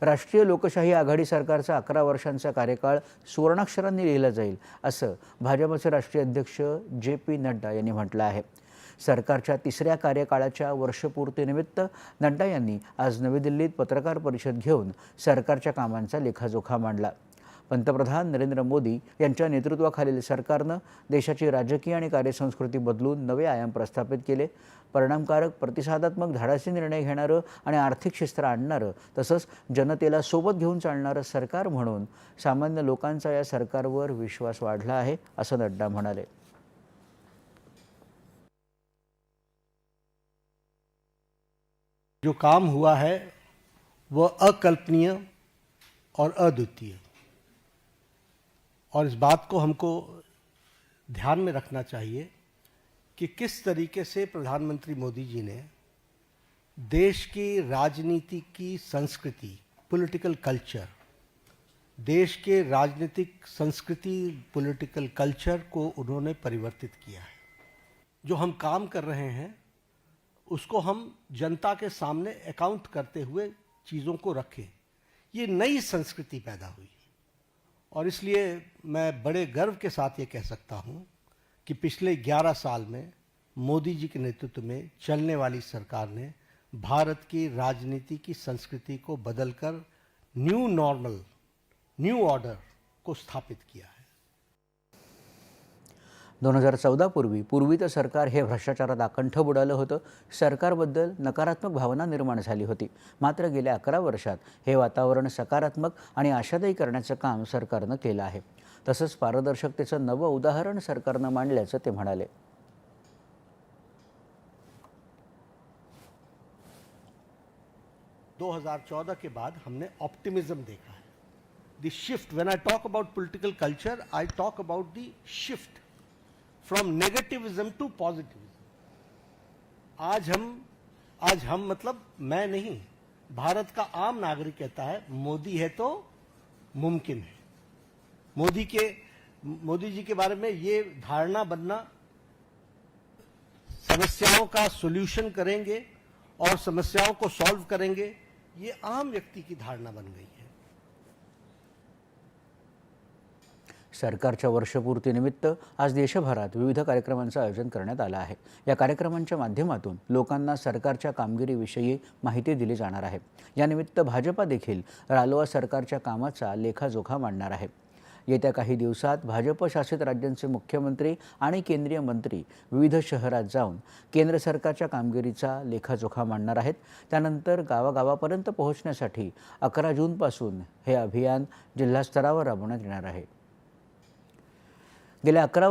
राष्ट्रीय लोकशाही आघाडी सरकारचा अकरा वर्षांचा कार्यकाळ सुवर्णाक्षरांनी लिहिला जाईल असं भाजपचे राष्ट्रीय अध्यक्ष जे पी नड्डा यांनी म्हटलं आहे. सरकारच्या तिसऱ्या कार्यकाळाच्या वर्षपूर्तीनिमित्त नड्डा यांनी आज नवी दिल्लीत पत्रकार परिषद घेऊन सरकारच्या कामांचा लेखाजोखा मांडला. पंतप्रधान नरेंद्र मोदी यांच्या नेतृत्वाखालील सरकारनं देशाची राजकीय आणि कार्यसंस्कृती बदलून नवे आयाम प्रस्थापित केले. परिणामकारक प्रतिसादात्मक धाडाचे निर्णय घेणारं आणि आर्थिक शिस्त आणणारं तसंच जनतेला सोबत घेऊन चालणारं सरकार म्हणून सामान्य लोकांचा या सरकारवर विश्वास वाढला आहे असं नड्डा म्हणाले. जो काम हुआ है वह अकल्पनीय और अद्वितीय। और इस बात को हमको ध्यान में रखना चाहिए कि किस तरीके से प्रधानमंत्री मोदी जी ने देश की राजनीति की संस्कृति पॉलिटिकल कल्चर देश के राजनीतिक संस्कृति पॉलिटिकल कल्चर को उन्होंने परिवर्तित किया है। जो हम काम कर रहे हैं, उसको हम जनता के सामने अकाउंट करते हुए चीज़ों को रखें। ये नई संस्कृति पैदा हुई। और इसलिए मैं बड़े गर्व के साथ ये कह सकता हूँ कि पिछले 11 साल में मोदी जी के नेतृत्व में चलने वाली सरकार ने भारत की राजनीति की संस्कृति को बदलकर न्यू नॉर्मल, न्यू ऑर्डर को स्थापित किया है। दोन हजार चौदापूर्वी पूर्वीचं सरकार हे भ्रष्टाचारात आकंठ बुडालं होतं. सरकारबद्दल नकारात्मक भावना निर्माण झाली होती. मात्र गेल्या अकरा वर्षात हे वातावरण सकारात्मक आणि आशादायी करण्याचं काम सरकारनं केलं आहे. तसंच पारदर्शकतेचं नवं उदाहरण सरकारनं मांडल्याचं ते म्हणाले. 2014 के बाद हमने ऑप्टिमिज्म देखा है. The shift when I talk about political culture I talk about the shift from negativism to positivism आज हम आज हम मतलब मैं नहीं, भारत का आम नागरिक कहता है, मोदी है तो मुमकिन है। मोदी के, मोदी जी के बारे में ये धारणा बनना, समस्याओं का सोल्यूशन करेंगे और समस्याओं को सॉल्व करेंगे, ये आम व्यक्ति की धारणा बन गई है। सरकारच्या वर्षपूर्तीनिमित्त आज देशभरात विविध कार्यक्रमांचं आयोजन करण्यात आलं आहे. या कार्यक्रमांच्या माध्यमातून लोकांना सरकारच्या कामगिरीविषयी माहिती दिली जाणार आहे. यानिमित्त भाजपा देखील रालोआ सरकारच्या कामाचा लेखाजोखा मांडणार आहे. येत्या काही दिवसात भाजप शासित राज्यांचे मुख्यमंत्री आणि केंद्रीय मंत्री विविध शहरात जाऊन केंद्र सरकारच्या कामगिरीचा लेखाजोखा मांडणार आहेत. त्यानंतर गावागावापर्यंत पोहोचण्यासाठी अकरा जूनपासून हे अभियान जिल्हास्तरावर राबवण्यात येणार आहे. गेल्या अकरा